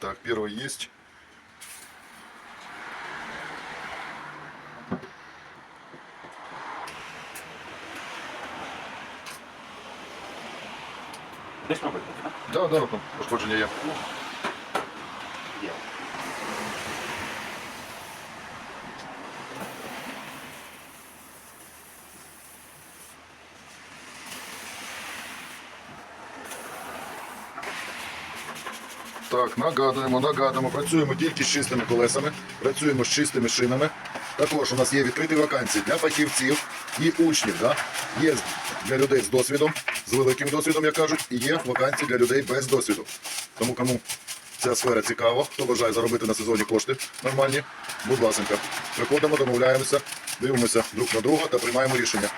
Так, первый есть. Десь пробуйте, так? Да, да, пошкодження. Є. Так, нагадуємо, нагадуємо. Працюємо тільки з чистими колесами, працюємо з чистими шинами. Також у нас є відкриті вакансії для фахівців і учнів. Да? Є для людей з досвідом, з великим досвідом, як кажуть, і є вакансії для людей без досвіду. Тому кому ця сфера цікава, хто бажає заробити на сезоні кошти нормальні, будь ласка, приходимо, домовляємося, дивимося друг на друга та приймаємо рішення.